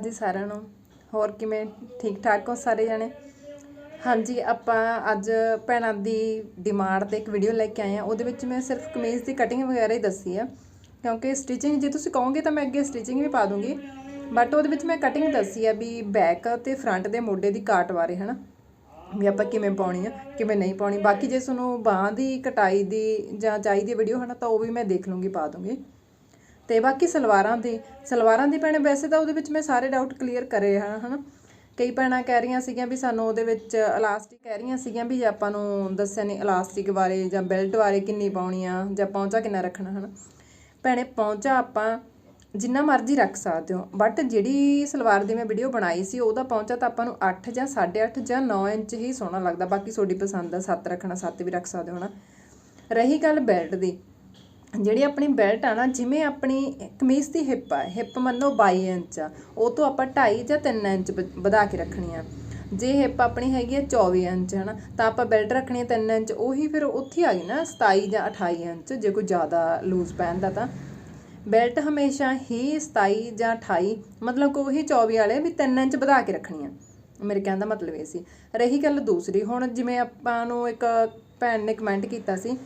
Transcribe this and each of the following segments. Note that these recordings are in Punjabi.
ਜੀ ਸਾਰਿਆਂ ਨੂੰ? ਹੋਰ ਕਿਵੇਂ? ਠੀਕ ਠਾਕ ਹੋ ਸਾਰੇ ਜਣੇ? ਹਾਂਜੀ, ਆਪਾਂ ਅੱਜ ਭੈਣਾਂ ਦੀ ਡਿਮਾਂਡ ਤੇ ਇੱਕ ਵੀਡੀਓ ਲੈ ਕੇ ਆਏ ਆ ਉਹਦੇ ਵਿੱਚ ਮੈਂ ਸਿਰਫ ਕਮੀਜ਼ ਦੀ ਕਟਿੰਗ ਵਗੈਰਾ ਹੀ ਦੱਸੀ ਆ। ਕਿਉਂਕਿ ਸਟਿਚਿੰਗ ਜੇ ਤੁਸੀਂ ਕਹੋਗੇ ਤਾਂ ਮੈਂ ਅੱਗੇ ਸਟਿਚਿੰਗ ਵੀ ਪਾ ਦੂੰਗੀ। ਬਟ ਉਹਦੇ ਵਿੱਚ ਮੈਂ ਕਟਿੰਗ ਦੱਸੀ ਆ ਵੀ ਬੈਕ ਤੇ ਫਰੰਟ ਦੇ ਮੋਢੇ ਦੀ ਕਾਟ ਬਾਰੇ, ਹਨਾ? ਵੀ ਆਪਾਂ ਕਿਵੇਂ ਪਾਉਣੀ ਆ, ਕਿਵੇਂ ਨਹੀਂ ਪਾਉਣੀ। ਬਾਕੀ ਜੇ ਤੁਹਾਨੂੰ ਬਾਹਾਂ ਦੀ ਕਟਾਈ ਦੀ ਜਾਂ ਚਾਹੀਦੀ ਵੀਡੀਓ ਹਨਾ, ਤਾਂ ਉਹ ਵੀ ਮੈਂ ਦੇਖ ਲੂੰਗੀ, ਪਾ ਦੂੰਗੀ। ਤੇ ਬਾਕੀ ਸਲਵਾਰਾਂ ਦੀ ਸਲਵਾਰਾਂ ਦੀ ਭੈਣੇ ਵੈਸੇ ਤਾਂ ਉਹਦੇ ਵਿੱਚ ਮੈਂ ਸਾਰੇ ਡਾਊਟ ਕਲੀਅਰ ਕਰੇ ਹਨ ਹਨਾ? ਕਈ ਭੈਣਾਂ ਕਹਿ ਰਹੀਆਂ ਸੀਗੀਆਂ ਵੀ ਸਾਨੂੰ ਉਹਦੇ ਵਿੱਚ ਇਲਾਸਟਿਕ ਕਹਿ ਰਹੀਆਂ ਸੀਗੀਆਂ ਵੀ ਆਪਾਂ ਨੂੰ ਦੱਸਿਆ ਨਹੀਂ ਇਲਾਸਟਿਕ ਬਾਰੇ ਜਾਂ ਬੈਲਟ ਬਾਰੇ ਕਿੰਨੀ ਪਾਉਣੀ ਆ ਜਾਂ ਪੌਂਚਾ ਕਿੰਨਾ ਰੱਖਣਾ, ਹਨਾ? ਭੈਣੇ ਪੌਂਚਾ ਆਪਾਂ ਜਿੰਨਾ ਮਰਜ਼ੀ ਰੱਖ ਸਕਦੇ ਹੋ ਬਟ ਜਿਹੜੀ ਸਲਵਾਰ ਦੀ ਮੈਂ ਵੀਡੀਓ ਬਣਾਈ ਸੀ, ਉਹਦਾ ਪਹੁੰਚਾ ਤਾਂ ਆਪਾਂ ਨੂੰ 8 ਜਾਂ 8.5 ਜਾਂ 9 ਇੰਚ ਹੀ ਸੋਹਣਾ ਲੱਗਦਾ, ਬਾਕੀ ਤੁਹਾਡੀ ਪਸੰਦ ਆ 7 ਰੱਖਣਾ 7 ਵੀ ਰੱਖ ਸਕਦੇ ਹੋ ਨਾ ਰਹੀ ਗੱਲ ਬੈਲਟ ਦੀ ਜਿਹੜੀ ਆਪਣੀ ਬੈਲਟ ਆ ਨਾ, ਜਿਵੇਂ ਆਪਣੀ ਕਮੀਜ਼ ਦੀ ਹਿੱਪ ਆ ਹਿੱਪ ਮੰਨੋ ਬਾਈ ਇੰਚ ਆ, ਉਹ ਤੋਂ ਆਪਾਂ ਢਾਈ ਜਾਂ 3 ਇੰਚ ਵ- ਵਧਾ ਕੇ ਰੱਖਣੀ ਆ। ਜੇ ਹਿੱਪ ਆਪਣੀ ਹੈਗੀ ਆ 24 ਇੰਚ, ਹਨਾ, ਤਾਂ ਆਪਾਂ ਬੈਲਟ ਰੱਖਣੀ ਆ 3 ਇੰਚ, ਉਹੀ ਫਿਰ ਉੱਥੇ ਆ ਗਈ ਨਾ 27 ਜਾਂ 28 ਇੰਚ, ਜੇ ਕੋਈ ਜ਼ਿਆਦਾ ਲੂਜ਼ ਪਹਿਨਦਾ ਤਾਂ। ਬੈਲਟ ਹਮੇਸ਼ਾ ਹੀ 27 ਜਾਂ 28 ਮਤਲਬ ਕਿ ਉਹੀ 24 ਵਾਲੇ ਵੀ 3 ਇੰਚ ਵਧਾ ਕੇ ਰੱਖਣੀ ਆ। ਮੇਰੇ ਕਹਿਣ ਦਾ ਮਤਲਬ ਇਹ ਸੀ। ਰਹੀ ਗੱਲ ਦੂਸਰੀ, ਹੁਣ ਜਿਵੇਂ ਆਪਾਂ ਨੂੰ ਇੱਕ ਭੈਣ ਨੇ ਕਮੈਂਟ ਕੀਤਾ ਸੀ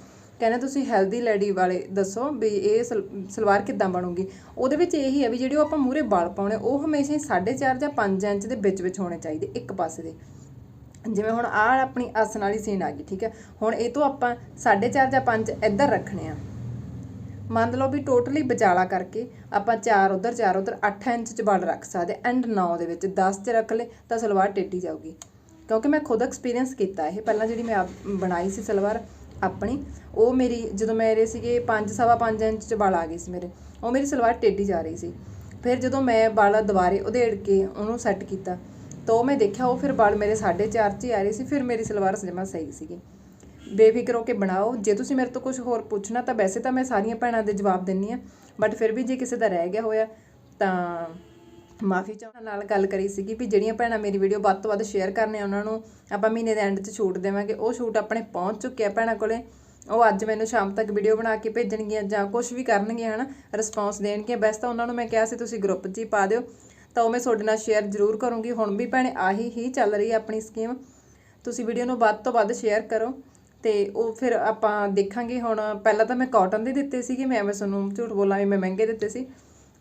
ਕਹਿੰਦੇ ਤੁਸੀਂ ਹੈਲਦੀ ਲੈਡੀ ਵਾਲੇ ਦੱਸੋ ਵੀ ਇਹ ਸਲ- ਸਲਵਾਰ ਕਿੱਦਾਂ ਬਣੂਗੀ? ਉਹਦੇ ਵਿੱਚ ਇਹੀ ਹੈ ਵੀ ਜਿਹੜੇ ਉਹ ਆਪਾਂ ਮੂਰੇ ਵਾਲ ਪਾਉਣੇ, ਉਹ ਹਮੇਸ਼ਾ ਹੀ 4.5 ਜਾਂ 5 ਇੰਚ ਦੇ ਵਿੱਚ ਵਿੱਚ ਹੋਣੇ ਚਾਹੀਦੇ, ਇੱਕ ਪਾਸੇ ਦੇ। ਜਿਵੇਂ ਹੁਣ ਆਹ ਆਪਣੀ ਆਸਣ ਵਾਲੀ ਸੀਨ ਆ ਗਈ, ਠੀਕ ਹੈ? ਹੁਣ ਇਹ ਤੋਂ ਆਪਾਂ 4.5 ਜਾਂ 5 ਇੱਧਰ ਰੱਖਣੇ ਆ। ਮੰਨ ਲਓ ਵੀ ਟੋਟਲੀ ਵਿਚਾਲਾ ਕਰਕੇ ਆਪਾਂ 4 ਉਧਰ 4 ਉਧਰ 8 ਇੰਚ ਚ ਬਾਲ ਰੱਖ ਸਕਦੇ ਐਂਡ 9 ਦੇ ਵਿੱਚ 10 ਚ ਰੱਖ ਲੇ ਤਾਂ ਸਲਵਾਰ ਟੇਢੀ ਜਾਊਗੀ। ਕਿਉਂਕਿ ਮੈਂ ਖੁਦ ਐਕਸਪੀਰੀਅੰਸ ਕੀਤਾ ਇਹ, ਪਹਿਲਾਂ ਜਿਹੜੀ ਮੈਂ ਆਪ ਬਣਾਈ ਸੀ ਸਲਵਾਰ ਆਪਣੀ, ਉਹ ਮੇਰੀ, ਜਦੋਂ ਮੇਰੇ ਸੀਗੇ 5 ਸਵਾ 5 ਇੰਚ ਚ ਬਾਲ ਆ ਗਏ ਸੀ ਮੇਰੇ, ਉਹ ਮੇਰੀ ਸਲਵਾਰ ਟੇਢੀ ਜਾ ਰਹੀ ਸੀ। ਫਿਰ ਜਦੋਂ ਮੈਂ ਬਾਲ ਦੁਬਾਰੇ ਉਧੇੜ ਕੇ ਉਹਨੂੰ ਸੈੱਟ ਕੀਤਾ, ਤਾਂ ਉਹ ਮੈਂ ਦੇਖਿਆ, ਉਹ ਫਿਰ ਬਾਲ ਮੇਰੇ 4.5 ਚ ਹੀ ਆ ਰਹੇ ਸੀ, ਫਿਰ ਮੇਰੀ ਸਲਵਾਰ ਜਮਾ ਸਹੀ ਸੀਗੀ। ਬੇਫਿਕਰ ਹੋ ਕੇ ਬਣਾਓ, ਜੇ ਤੁਸੀਂ ਮੇਰੇ ਤੋਂ ਕੁਝ ਹੋਰ ਪੁੱਛਣਾ ਤਾਂ ਵੈਸੇ ਤਾਂ ਮੈਂ ਸਾਰੀਆਂ ਭੈਣਾਂ ਦੇ ਜਵਾਬ ਦਿੰਨੀ ਆ ਬਟ ਫਿਰ ਵੀ ਜੇ ਕਿਸੇ ਦਾ ਰਹਿ ਗਿਆ ਹੋਇਆ ਤਾਂ ਮਾਫੀ ਚਾਹੁੰਦਾ। ਨਾਲ ਗੱਲ ਕਰੀ ਸੀਗੀ ਵੀ ਜਿਹੜੀਆਂ ਭੈਣਾਂ ਮੇਰੀ ਵੀਡੀਓ ਵੱਧ ਤੋਂ ਵੱਧ ਸ਼ੇਅਰ ਕਰਨੇ ਉਹਨਾਂ ਨੂੰ ਆਪਾਂ ਮਹੀਨੇ ਦੇ ਐਂਡ 'ਚ ਛੂਟ ਦੇਵਾਂਗੇ। ਉਹ ਛੂਟ ਆਪਣੇ ਪਹੁੰਚ ਚੁੱਕੇ ਆ ਭੈਣਾਂ ਕੋਲੇ। ਉਹ ਅੱਜ ਮੈਨੂੰ ਸ਼ਾਮ ਤੱਕ ਵੀਡੀਓ ਬਣਾ ਕੇ ਭੇਜਣਗੀਆਂ ਜਾਂ ਕੁਝ ਵੀ ਕਰਨਗੀਆਂ, ਹਨਾ ਰਿਸਪੌਂਸ ਦੇਣਗੀਆਂ। ਬੈਸਟ ਤਾਂ ਉਹਨਾਂ ਨੂੰ ਮੈਂ ਕਿਹਾ ਸੀ, ਤੁਸੀਂ ਗਰੁੱਪ 'ਚ ਹੀ ਪਾ ਦਿਓ। ਤਾਂ ਉਹ ਮੈਂ ਤੁਹਾਡੇ ਨਾਲ ਸ਼ੇਅਰ ਜ਼ਰੂਰ ਕਰੂੰਗੀ। ਹੁਣ ਵੀ ਭੈਣੇ ਆਹੀ ਹੀ ਚੱਲ ਰਹੀ ਹੈ ਆਪਣੀ ਸਕੀਮ ਤੁਸੀਂ ਵੀਡੀਓ ਨੂੰ ਵੱਧ ਤੋਂ ਵੱਧ ਸ਼ੇਅਰ ਕਰੋ। ਤੇ ਉਹ ਫਿਰ ਆਪਾਂ ਦੇਖਾਂਗੇ। ਹੁਣ ਪਹਿਲਾਂ ਤਾਂ ਮੈਂ ਕਾਟਨ ਦੇ ਦਿੱਤੇ ਸੀਗੇ, ਮੈਂ ਐਵੇਂ ਤੁਹਾਨੂੰ ਝੂਠ ਬੋਲਾਂ ਵੀ ਮੈਂ ਮਹਿੰਗੇ ਦਿੱਤੇ ਸੀ।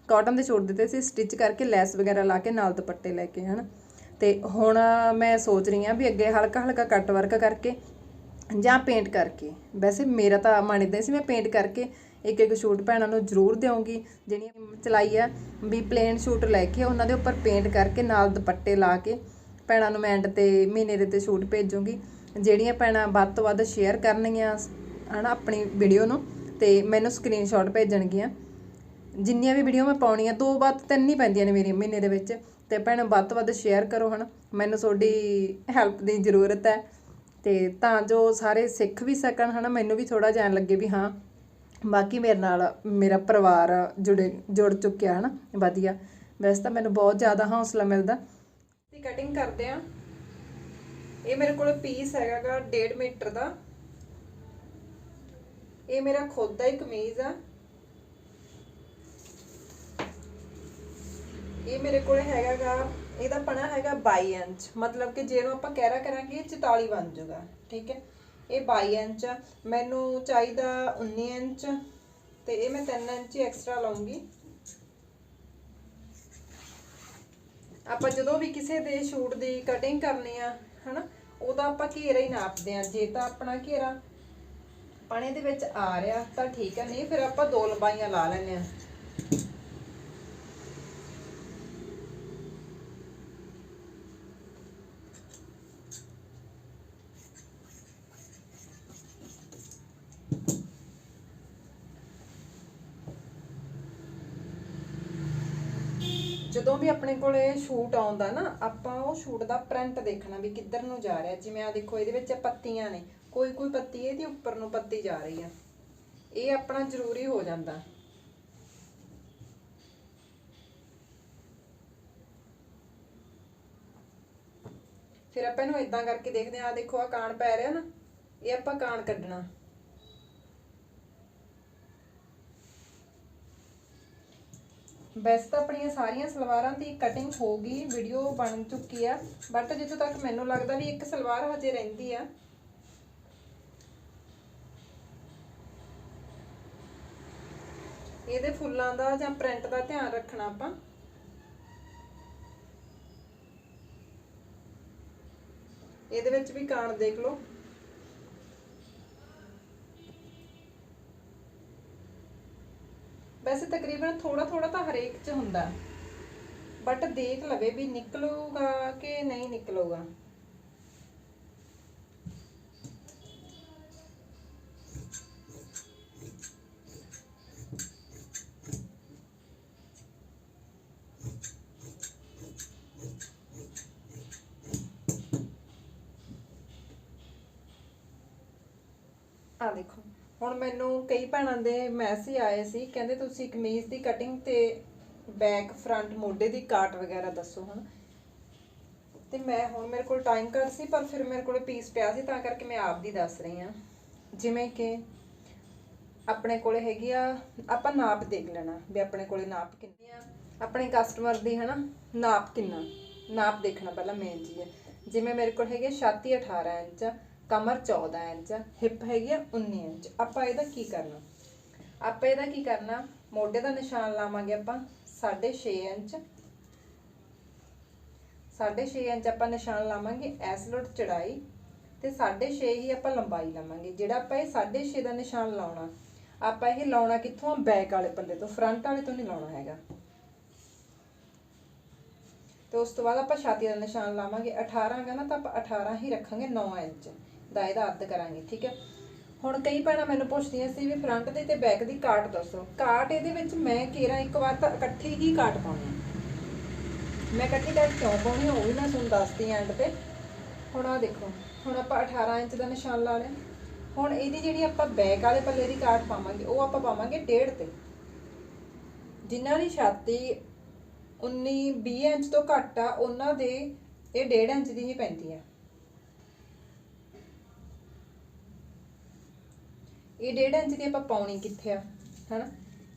ਕਾਟਨ ਦੇ ਛੋੜ ਦਿੱਤੇ ਸੀ ਸਟਿਚ ਕਰਕੇ ਲੈਸ ਵਗੈਰਾ ਲਾ ਕੇ ਨਾਲ ਦੁਪੱਟੇ ਲੈ ਕੇ, ਹਨ। ਤੇ ਹੁਣ ਮੈਂ ਸੋਚ ਰਹੀ ਹਾਂ ਵੀ ਅੱਗੇ ਹਲਕਾ ਹਲਕਾ ਕੱਟ ਵਰਕ ਕਰਕੇ ਜਾਂ ਪੇਂਟ ਕਰਕੇ। ਵੈਸੇ ਮੇਰਾ ਤਾਂ ਮਨ ਇਦਾਂ ਸੀ, ਮੈਂ ਪੇਂਟ ਕਰਕੇ ਇੱਕ ਇੱਕ ਸ਼ੂਟ ਭੈਣਾਂ ਨੂੰ ਜ਼ਰੂਰ ਦੇਵਾਂਗੀ ਜਿਹੜੀਆਂ ਚਲਾਈ ਆ, ਵੀ ਪਲੇਨ ਸ਼ੂਟ ਲੈ ਕੇ ਉਹਨਾਂ ਦੇ ਉੱਪਰ ਪੇਂਟ ਕਰਕੇ ਨਾਲ ਦੁਪੱਟੇ ਲਾ ਕੇ ਭੈਣਾਂ ਨੂੰ ਮੈਂ ਐਂਡ ਤੇ ਮਹੀਨੇ ਦੇ ਤੇ ਸ਼ੂਟ ਭੇਜੂੰਗੀ, ਜਿਹੜੀਆਂ ਭੈਣਾਂ ਵੱਧ ਤੋਂ ਵੱਧ ਸ਼ੇਅਰ ਕਰਨਗੀਆਂ, ਹਨਾ, ਆਪਣੀ ਵੀਡੀਓ ਨੂੰ, ਤੇ ਮੈਨੂੰ ਸਕਰੀਨਸ਼ਾਟ ਭੇਜਣਗੀਆਂ। ਜਿੰਨੀਆਂ ਵੀ ਵੀਡੀਓ ਮੈਂ ਪਾਉਣੀਆਂ, ਦੋ ਬਾਅਦ ਤਿੰਨ ਹੀ ਪੈਂਦੀਆਂ ਨੇ ਮੇਰੀਆਂ ਮਹੀਨੇ ਦੇ ਵਿੱਚ। ਤੇ ਭੈਣ, ਵੱਧ ਤੋਂ ਵੱਧ ਸ਼ੇਅਰ ਕਰੋ ਹਨਾ। ਮੈਨੂੰ ਤੁਹਾਡੀ ਹੈਲਪ ਦੀ ਜ਼ਰੂਰਤ ਹੈ। ਤੇ ਤਾਂ ਜੋ ਸਾਰੇ ਸਿੱਖ ਵੀ ਸਕਣ ਹਨਾ, ਮੈਨੂੰ ਵੀ ਥੋੜਾ ਜਾਣ ਲੱਗੇ ਵੀ ਹਾਂ, ਬਾਕੀ ਮੇਰੇ ਨਾਲ ਮੇਰਾ ਪਰਿਵਾਰ ਜੁੜੇ, ਜੁੜ ਚੁੱਕਿਆ ਹਨਾ, ਵਧੀਆ। ਵੈਸੇ ਤਾਂ ਮੈਨੂੰ ਬਹੁਤ ਜ਼ਿਆਦਾ ਹੌਸਲਾ ਮਿਲਦਾ। ਤੇ ਕਟਿੰਗ ਕਰਦੇ ਆ ਇਹ ਮੇਰੇ ਕੋਲ ਪੀਸ ਹੈਗਾਗਾ 1.5 ਮੀਟਰ ਦਾ। ਇਹ ਮੇਰਾ ਖੁਦ ਦਾ ਹੀ ਕਮੀਜ਼ ਆ। ਇਹ ਮੇਰੇ ਕੋਲ ਹੈਗਾਗਾ, ਇਹਦਾ ਪਣਾ ਹੈਗਾ 22 ਇੰਚ। ਮਤਲਬ ਕਿ ਜੇ ਨੂੰ ਆਪਾਂ ਕਹਿਰਾ ਕਰਾਂਗੇ ਇਹ 44 ਬਣ ਜਾਊਗਾ, ਠੀਕ ਹੈ? ਇਹ 22 ਇੰਚ ਮੈਨੂੰ ਚਾਹੀਦਾ 19 ਇੰਚ, ਤੇ ਇਹ ਮੈਂ 3 ਇੰਚ ਐਕਸਟਰਾ ਲਾਉਂਗੀ। ਆਪਾਂ ਜਦੋਂ ਵੀ ਕਿਸੇ ਦੇ ਸ਼ੂਟ ਦੀ ਕਟਿੰਗ ਕਰਨੀ ਆ, ਹਨਾ, ਉਹਦਾ ਆਪਾਂ ਘੇਰਾ ਹੀ ਨਾਪਦੇ ਆ। ਜੇ ਤਾਂ ਆਪਣਾ ਘੇਰਾ ਪਣੇ ਦੇ ਵਿੱਚ ਆ ਰਿਹਾ, ਤਾਂ ਠੀਕ ਹੈ ਨਹੀਂ, ਫਿਰ ਆਪਾਂ ਦੋ ਲੰਬਾਈਆਂ ਲਾ ਲੈਂਦੇ ਆ। ਜਦੋਂ ਵੀ ਆਪਣੇ ਕੋਲੇ ਸ਼ੂਟ ਆਉਂਦਾ ਨਾ, ਆਪਾਂ ਉਹ ਸ਼ੂਟ ਦਾ ਪ੍ਰਿੰਟ ਦੇਖਣਾ ਵੀ ਕਿੱਧਰ ਨੂੰ ਜਾ ਰਿਹਾ। ਜਿਵੇਂ ਆ ਦੇਖੋ, ਇਹਦੇ ਵਿੱਚ ਪੱਤੀਆਂ ਨੇ। ਕੋਈ ਕੋਈ ਪੱਤੀ ਇਹਦੀ ਉੱਪਰ ਨੂੰ ਪੱਤੀ ਜਾ ਰਹੀ ਆ। ਇਹ ਆਪਣਾ ਜ਼ਰੂਰੀ ਹੋ ਜਾਂਦਾ। ਫਿਰ ਆਪਾਂ ਇਹਨੂੰ ਇਦਾਂ ਕਰਕੇ ਦੇਖਦੇ ਆ ਦੇਖੋ ਆ ਕਾਣ ਪੈ ਰਿਹਾ ਨਾ। ਇਹ ਆਪਾਂ ਕਾਣ ਕੱਢਣਾ। ਵੈਸੇ ਤਾਂ ਆਪਣੀਆਂ ਸਾਰੀਆਂ ਸਲਵਾਰਾਂ ਦੀ ਕਟਿੰਗ ਹੋ ਗਈ ਵੀਡੀਓ ਬਣ ਚੁੱਕੀ ਆ। ਬਟ ਜਿੱਥੋਂ ਤੱਕ ਮੈਨੂੰ ਲੱਗਦਾ ਵੀ ਇੱਕ ਸਲਵਾਰ ਹਜੇ ਰਹਿੰਦੀ ਆ। ਇਹਦੇ ਫੁੱਲਾਂ ਦਾ ਜਾਂ ਪ੍ਰਿੰਟ ਦਾ ਧਿਆਨ ਰੱਖਣਾ ਆਪਾਂ। ਇਹਦੇ ਵਿੱਚ ਵੀ ਕਾਣ ਦੇਖ ਲਓ। ਵੈਸੇ ਤਕਰੀਬਨ ਥੋੜਾ ਥੋੜਾ ਤਾਂ ਹਰੇਕ 'ਚ ਹੁੰਦਾ। ਬਟ ਦੇਖ ਲਵੇ ਵੀ ਨਿਕਲੂਗਾ ਕਿ ਨਹੀਂ ਨਿਕਲੂਗਾ। ਆ ਦੇਖੋ। ਹੁਣ ਮੈਨੂੰ ਕਈ ਭੈਣਾਂ ਦੇ ਮੈਸੇਜ ਆਏ ਸੀ, ਕਹਿੰਦੇ ਤੁਸੀਂ ਕਮੀਜ਼ ਦੀ ਕਟਿੰਗ ਤੇ ਬੈਕ ਫਰੰਟ ਮੋਢੇ ਦੀ ਕਾਟ ਵਗੈਰਾ ਦੱਸੋ ਹੁਣ ਤੇ ਮੈਂ ਹੁਣ ਮੇਰੇ ਕੋਲ ਟਾਈਮ ਘੱਟ ਸੀ, ਪਰ ਫਿਰ ਮੇਰੇ ਕੋਲ ਪੀਸ ਪਿਆ ਸੀ, ਤਾਂ ਕਰਕੇ ਮੈਂ ਆਪ ਦੀ ਦੱਸ ਰਹੀ ਹਾਂ। ਜਿਵੇਂ ਕਿ ਆਪਣੇ ਕੋਲੇ ਹੈਗੀ ਆ, ਆਪਾਂ ਨਾਪ ਦੇਖ ਲੈਣਾ ਵੀ ਆਪਣੇ ਕੋਲੇ ਨਾਪ ਕਿੰਨੀ ਆ। ਆਪਣੇ ਕਸਟਮਰ ਦੀ ਹਨਾ, ਨਾਪ ਕਿੰਨਾ। ਨਾਪ ਦੇਖਣਾ ਪਹਿਲਾਂ ਮੇਨ ਚੀਜ਼ ਹੈ। ਜਿਵੇਂ ਮੇਰੇ ਕੋਲ ਹੈਗੇ ਛਾਤੀ 18 ਇੰਚ ਕਮਰ 14 ਇੰਚ, ਹਿੱਪ ਹੈਗੀ ਆ 19 ਇੰਚ। ਆਪਾਂ ਇਹਦਾ ਕੀ ਕਰਨਾ? ਆਪਾਂ ਇਹਦਾ ਕੀ ਕਰਨਾ? ਮੋਢੇ ਦਾ ਨਿਸ਼ਾਨ ਲਾਵਾਂਗੇ ਆਪਾਂ 6.5 ਇੰਚ। 6.5 ਇੰਚ ਆਪਾਂ ਨਿਸ਼ਾਨ ਲਾਵਾਂਗੇ, ਐਸ ਲੋਟ ਚੜਾਈ। ਤੇ 6.5 ਹੀ ਆਪਾਂ ਲੰਬਾਈ ਲਾਵਾਂਗੇ। ਜਿਹੜਾ ਆਪਾਂ ਇਹ 6.5 ਦਾ ਨਿਸ਼ਾਨ ਲਾਉਣਾ, ਆਪਾਂ ਇਹ ਲਾਉਣਾ ਕਿੱਥੋਂ? ਬੈਕ ਵਾਲੇ ਪੱਲੇ ਤੋਂ, ਫਰੰਟ ਵਾਲੇ ਤੋਂ ਨਹੀਂ ਲਾਉਣਾ ਹੈਗਾ। ਤੇ ਉਸ ਤੋਂ ਬਾਅਦ ਆਪਾਂ ਛਾਤੀ ਦਾ ਨਿਸ਼ਾਨ ਲਾਵਾਂਗੇ। 18 ਹੈਗਾ ਨਾ, ਤਾਂ ਆਪਾਂ 18 ਹੀ ਰੱਖਾਂਗੇ 9 ਇੰਚ। ਦਾ ਇਹਦਾ ਅੱਧ ਕਰਾਂਗੇ, ਠੀਕ ਹੈ? ਹੁਣ ਕਈ ਭੈਣਾਂ ਮੈਨੂੰ ਪੁੱਛਦੀਆਂ ਸੀ ਵੀ ਫਰੰਟ ਦੀ ਤੇ ਬੈਕ ਦੀ ਕਾਟ ਦੱਸੋ। ਕਾਟ ਇਹਦੇ ਵਿੱਚ ਮੈਂ ਕੇਰਾ ਇੱਕ ਵਾਰ ਤਾਂ ਇਕੱਠੀ ਹੀ ਕਾਟ ਪਾਉਣੀ ਮੈਂ ਇਕੱਠੀ ਕਾਟ ਕਿਉਂ ਪਾਉਣੀ ਉਹ ਵੀ ਮੈਂ ਤੁਹਾਨੂੰ ਦੱਸਦੀ ਐਂਡ ਤੇ। ਹੁਣ ਆ ਦੇਖੋ, ਹੁਣ ਆਪਾਂ 18 ਇੰਚ ਦਾ ਨਿਸ਼ਾਨ ਲਾ ਲਿਆ। ਹੁਣ ਇਹਦੀ ਜਿਹੜੀ ਆਪਾਂ ਬੈਕ ਵਾਲੇ ਪੱਲੇ ਦੀ ਕਾਟ ਪਾਵਾਂਗੇ, ਉਹ ਆਪਾਂ ਪਾਵਾਂਗੇ 1.5 ਤੇ। ਜਿਨ੍ਹਾਂ ਦੀ ਛਾਤੀ 19 20 ਇੰਚ ਤੋਂ ਘੱਟ ਆ, ਉਹਨਾਂ ਦੇ ਇਹ 1.5 ਇੰਚ ਦੀ ਹੀ ਪੈਂਦੀ ਆ ਇਹ 1.5 ਇੰਚ ਦੀ ਆਪਾਂ ਪਾਉਣੀ ਕਿੱਥੇ ਆ, ਹਨਾ?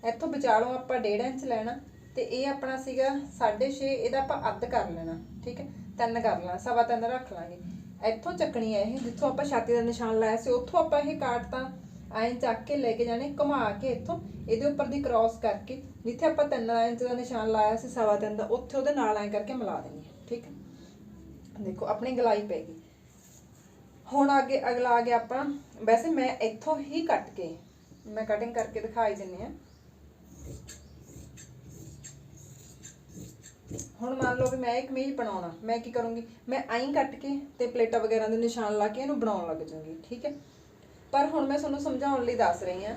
ਇੱਥੋਂ ਵਿਚਾਲੋਂ ਆਪਾਂ 1.5 ਇੰਚ ਲੈਣਾ ਤੇ ਇਹ ਆਪਣਾ ਸੀਗਾ 6.5 ਇਹਦਾ ਆਪਾਂ ਅੱਧ ਕਰ ਲੈਣਾ, ਠੀਕ ਹੈ? ਤਿੰਨ ਕਰ ਲੈਣਾ, ਸਵਾ ਤਿੰਨ ਰੱਖ ਲਾਂਗੇ। ਇੱਥੋਂ ਚੱਕਣੀ ਹੈ ਇਹ, ਜਿੱਥੋਂ ਆਪਾਂ ਛਾਤੀ ਦਾ ਨਿਸ਼ਾਨ ਲਾਇਆ ਸੀ, ਉੱਥੋਂ ਆਪਾਂ ਇਹ ਕਾਟ ਤਾਂ ਐਂ ਚੱਕ ਕੇ ਲੈ ਕੇ ਜਾਣੇ, ਘੁਮਾ ਕੇ ਇੱਥੋਂ, ਇਹਦੇ ਉੱਪਰ ਦੀ ਕ੍ਰਾਸ ਕਰਕੇ, ਜਿੱਥੇ ਆਪਾਂ 3 ਇੰਚ ਦਾ ਨਿਸ਼ਾਨ ਲਾਇਆ ਸੀ, ਸਵਾ ਤਿੰਨ ਦਾ, ਉੱਥੇ ਉਹਦੇ ਨਾਲ ਐਂ ਕਰਕੇ ਮਿਲਾ ਦੇਣੀ ਠੀਕ ਦੇਖੋ, ਆਪਣੀ ਗਲਾਈ ਪੈ ਗਈ। ਹੁਣ ਅੱਗੇ, ਅਗਲਾ ਆ ਗਿਆ ਆਪਾਂ। ਵੈਸੇ ਮੈਂ ਇੱਥੋਂ ਹੀ ਕੱਟ ਕੇ, ਮੈਂ ਕਟਿੰਗ ਕਰਕੇ ਦਿਖਾਈ ਦਿੰਨੀ ਆ। ਹੁਣ ਮੰਨ ਲਓ ਵੀ ਮੈਂ ਇੱਕ ਕਮੀਜ਼ ਬਣਾਉਣਾ, ਮੈਂ ਕੀ ਕਰੂੰਗੀ? ਮੈਂ ਆਈ ਕੱਟ ਕੇ ਤੇ ਪਲੇਟਾਂ ਵਗੈਰਾ ਦੇ ਨਿਸ਼ਾਨ ਲਾ ਕੇ ਇਹਨੂੰ ਬਣਾਉਣ ਲੱਗ ਜਾਊਂਗੀ, ਠੀਕ ਹੈ? ਪਰ ਹੁਣ ਮੈਂ ਤੁਹਾਨੂੰ ਸਮਝਾਉਣ ਲਈ ਦੱਸ ਰਹੀ ਹਾਂ।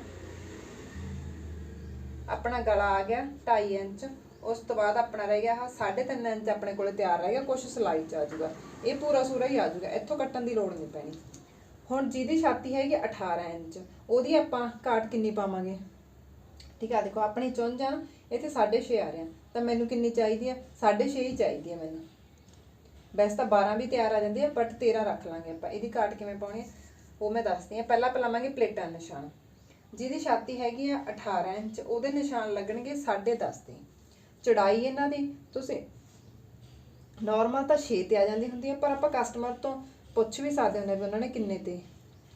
ਆਪਣਾ ਗਲਾ ਆ ਗਿਆ 2.5 ਇੰਚ, ਉਸ ਤੋਂ ਬਾਅਦ ਆਪਣਾ ਰਹਿ ਗਿਆ ਆਹ 3.5 ਇੰਚ ਆਪਣੇ ਕੋਲੇ ਤਿਆਰ ਰਹਿ ਗਿਆ ਕੁਝ ਸਿਲਾਈ ਚ ਆ ਜਾਊਗਾ। ਇਹ ਪੂਰਾ ਸੂਰਾ ਹੀ ਆ ਜਾਊਗਾ ਇੱਥੋਂ ਕੱਟਣ ਦੀ ਲੋੜ ਨਹੀਂ ਪੈਣੀ। ਹੁਣ ਜਿਹਦੀ ਛਾਤੀ ਹੈਗੀ 18 ਇੰਚ ਉਹਦੀ ਆਪਾਂ ਕਾਟ ਕਿੰਨੀ ਪਾਵਾਂਗੇ? ਠੀਕ ਆ ਦੇਖੋ ਆਪਣੀ ਚੁੰਝ ਆ ਨਾ, ਇੱਥੇ 6.5 ਆ ਰਿਹਾ। ਤਾਂ ਮੈਨੂੰ ਕਿੰਨੀ ਚਾਹੀਦੀ ਆ? 6.5 ਹੀ ਚਾਹੀਦੀ ਆ ਮੈਨੂੰ। ਵੈਸੇ ਤਾਂ 12 ਵੀ ਤਿਆਰ ਆ ਜਾਂਦੀ ਆ ਬਟ 13 ਰੱਖ ਲਾਂਗੇ ਆਪਾਂ। ਇਹਦੀ ਕਾਟ ਕਿਵੇਂ ਪਾਉਣੀ ਆ? ਉਹ ਮੈਂ ਦੱਸਦੀ ਆ। ਪਹਿਲਾਂ ਪਲਾਵਾਂਗੇ ਪਲੇਟਾਂ ਨਿਸ਼ਾਨ। ਜਿਹਦੀ ਛਾਤੀ ਹੈਗੀ ਆ 18 ਇੰਚ ਉਹਦੇ ਨਿਸ਼ਾਨ ਲੱਗਣਗੇ 10.5 ਦੇ। ਚੜਾਈ ਇਹਨਾਂ ਦੀ ਤੁਸੀਂ ਨਾਰਮਲ ਤਾਂ 6 ਤੇ ਆ ਜਾਂਦੀ ਹੁੰਦੀ ਹੈ ਪਰ ਆਪਾਂ ਕਸਟਮਰ ਤੋਂ ਪੁੱਛ ਵੀ ਸਕਦੇ ਹੁੰਦੇ ਵੀ ਉਹਨਾਂ ਨੇ ਕਿੰਨੇ ਤੇ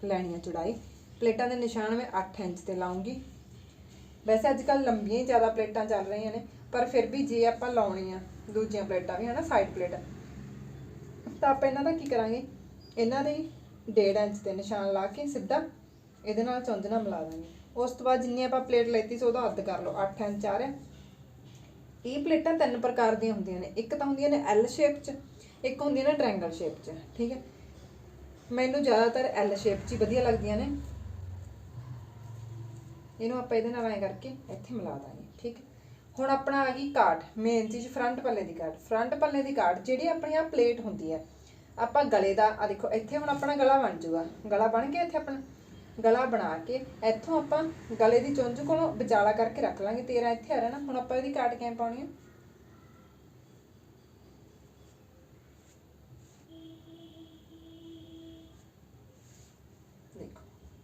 ਲੈਣੀ ਆ ਚੜਾਈ। ਪਲੇਟਾਂ ਦੇ ਨਿਸ਼ਾਨ ਮੈਂ 8 ਇੰਚ ਤੇ ਲਾਉਂਗੀ। ਵੈਸੇ ਅੱਜ ਕੱਲ ਲੰਬੀਆਂ ਹੀ ਜ਼ਿਆਦਾ ਪਲੇਟਾਂ ਚੱਲ ਰਹੀਆਂ ਨੇ, ਪਰ ਫਿਰ ਵੀ ਜੇ ਆਪਾਂ ਲਾਉਣੀ ਆ ਦੂਜੀਆਂ ਪਲੇਟਾਂ ਵੀ, ਹਨਾ ਸਾਈਡ ਪਲੇਟ ਤਾਂ ਆਪਾਂ ਇਹਨਾਂ ਦਾ ਕੀ ਕਰਾਂਗੇ? ਇਹਨਾਂ ਦੇ 1.5 ਇੰਚ ਤੇ ਨਿਸ਼ਾਨ ਲਾ ਕੇ ਸਿੱਧਾ ਇਹਦੇ ਨਾਲ ਚੁੰਝਣਾ ਮਿਲਾ ਦਾਂਗੇ। ਉਸ ਤੋਂ ਬਾਅਦ ਜਿੰਨੀ ਆਪਾਂ ਪਲੇਟ ਲੈਤੀ ਸੀ, ਉਹਦਾ ਅੱਧ ਕਰ ਲਓ। 8 ਇੰਚ ਆ ਰਿਹਾ। ਇਹ ਪਲੇਟਾਂ ਤਿੰਨ ਪ੍ਰਕਾਰ ਦੀਆਂ ਹੁੰਦੀਆਂ ਨੇ। ਇੱਕ ਤਾਂ ਹੁੰਦੀਆਂ ਨੇ ਐਲ ਸ਼ੇਪ 'ਚ, ਇੱਕ ਹੁੰਦੀਆਂ ਨੇ ਟ੍ਰਾਇੰਗਲ ਸ਼ੇਪ 'ਚ, ਠੀਕ ਹੈ? ਮੈਨੂੰ ਜ਼ਿਆਦਾਤਰ ਐਲ ਸ਼ੇਪ 'ਚ ਹੀ ਵਧੀਆ ਲੱਗਦੀਆਂ ਨੇ। ਇਹਨੂੰ ਆਪਾਂ ਇਹਦੇ ਨਾਲ ਐਂ ਕਰਕੇ ਇੱਥੇ ਮਿਲਾ ਦਾਂਗੇ, ਠੀਕ ਹੈ? ਹੁਣ ਆਪਣਾ ਆ ਗਈ ਕਾਟ ਮੇਨ ਚੀਜ਼ ਫਰੰਟ ਪੱਲੇ ਦੀ ਕਾਟ ਫਰੰਟ ਪੱਲੇ ਦੀ ਕਾਟ ਜਿਹੜੀ ਆਪਣੀ ਆ ਪਲੇਟ ਹੁੰਦੀ ਹੈ, ਆਪਾਂ ਗਲੇ ਦਾ ਆ ਦੇਖੋ, ਇੱਥੇ ਹੁਣ ਆਪਣਾ ਗਲਾ ਬਣ ਜਾਊਗਾ ਗਲਾ ਬਣ ਗਿਆ ਇੱਥੇ ਆਪਣਾ। ਗਲਾ ਬਣਾ ਕੇ ਇੱਥੋਂ ਆਪਾਂ ਗਲੇ ਦੀ ਚੁੰਝ ਕੋਲੋਂ ਵਿਚਾਲਾ ਕਰਕੇ ਰੱਖ ਲਾਂਗੇ। ਤੇਰਾ ਇੱਥੇ ਆ ਰਿਹਾ ਨਾ ਹੁਣ ਆਪਾਂ ਇਹਦੀ ਕਾਟ ਕਿਵੇਂ ਪਾਉਣੀ ਹੈ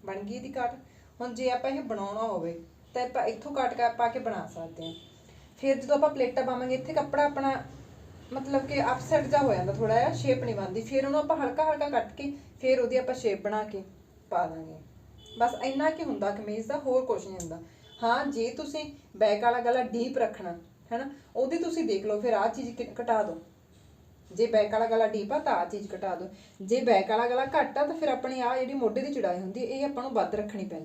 ਬਣ ਗਈ ਇਹਦੀ ਕਾਟ ਹੁਣ ਜੇ ਆਪਾਂ ਇਹ ਬਣਾਉਣਾ ਹੋਵੇ, ਤਾਂ ਆਪਾਂ ਇੱਥੋਂ ਕੱਟ ਕਾ ਪਾ ਕੇ ਬਣਾ ਸਕਦੇ ਹਾਂ ਫਿਰ ਜਦੋਂ ਆਪਾਂ ਪਲੇਟਾਂ ਪਾਵਾਂਗੇ, ਇੱਥੇ ਕੱਪੜਾ ਆਪਣਾ ਮਤਲਬ ਕਿ ਅਪਸੈਟ ਜਾ ਹੋ ਜਾਂਦਾ ਥੋੜਾ ਜਿਹਾ ਸ਼ੇਪ ਨਹੀਂ ਬਣਦੀ। ਫਿਰ ਉਹਨੂੰ ਆਪਾਂ ਹਲਕਾ ਹਲਕਾ ਕੱਟ ਕੇ, ਫਿਰ ਉਹਦੀ ਆਪਾਂ ਸ਼ੇਪ ਬਣਾ ਕੇ ਪਾ ਦਾਂਗੇ। ਬਸ ਇੰਨਾ ਕੀ ਹੁੰਦਾ, ਕਮੀਜ਼ ਦਾ ਹੋਰ ਕੁਝ ਨਹੀਂ ਹੁੰਦਾ। ਹਾਂ, ਜੇ ਤੁਸੀਂ ਬੈਕ ਵਾਲਾ ਗਲਾ ਡੀਪ ਰੱਖਣਾ, ਹੈਨਾ, ਉਹਦੀ ਤੁਸੀਂ ਦੇਖ ਲਓ, ਫਿਰ ਆਹ ਚੀਜ਼ ਘਟਾ ਦਿਓ। ਜੇ ਬੈਕ ਵਾਲਾ ਗਲਾ ਡੀਪ ਆ, ਤਾਂ ਆਹ ਚੀਜ਼ ਘਟਾ ਦਿਓ। ਜੇ ਬੈਕ ਵਾਲਾ ਗਲਾ ਘੱਟ ਆ, ਤਾਂ ਫਿਰ ਆਪਣੀ ਆਹ ਜਿਹੜੀ ਮੋਢੇ ਦੀ ਚੜਾਈ ਹੁੰਦੀ ਇਹ ਆਪਾਂ ਨੂੰ ਵੱਧ ਰੱਖਣੀ ਪੈਂਦੀ।